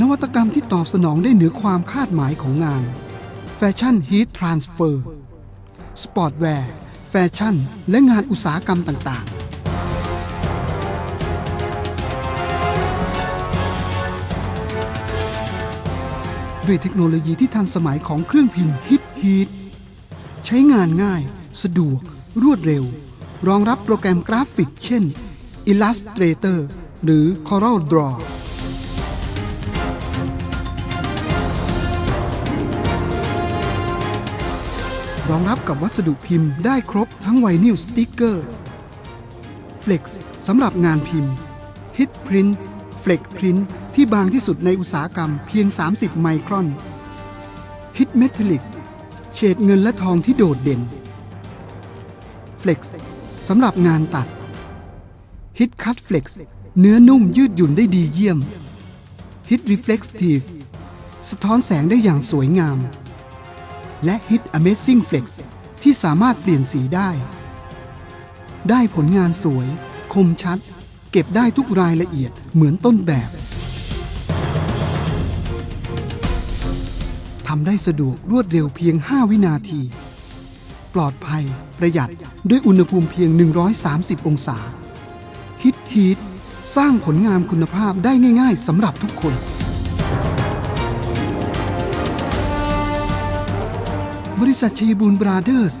นวัตกรรมที่ตอบสนองได้เหนือความคาดหมายของงานแฟชั่นฮีททรานสเฟอร์สปอร์ตแวร์แฟชั่น และงานอุตสาหกรรมต่างๆ ด้วยเทคโนโลยีที่ทันสมัยของเครื่องพิมพ์ฮิตฮีทใช้งานง่าย สะดวก รวดเร็ว รองรับโปรแกรมกราฟิก เช่น Illustrator หรือ Corel Draw รองรับกับวัสดุพิมพ์ได้ครบทั้งไวนิลสติ๊กเกอร์ Flex สำหรับงานพิมพ์ Hit Print Flex Print ที่บางที่สุดในอุตสาหกรรมเพียง 30 ไมครอน Hit Metallic เฉดเงินและทองที่โดดเด่น Flex สำหรับงานตัด Hit Cut Flex เนื้อนุ่มยืดหยุ่นได้ดีเยี่ยม Hit Reflective สะท้อนแสงได้อย่างสวยงาม และ Hit Amazing Flex ที่สามารถเปลี่ยนสีได้ ได้ผลงานสวย คมชัด เก็บได้ทุกรายละเอียดเหมือนต้นแบบทำได้สะดวกรวดเร็วเพียง 5 วินาที ปลอดภัยประหยัดด้วยอุณหภูมิเพียง 130 องศาฮิตฮีทสร้างผลงานคุณภาพได้ง่าย ๆสำหรับทุกคน บริษัทชัยบูรณ์บราเดอร์ส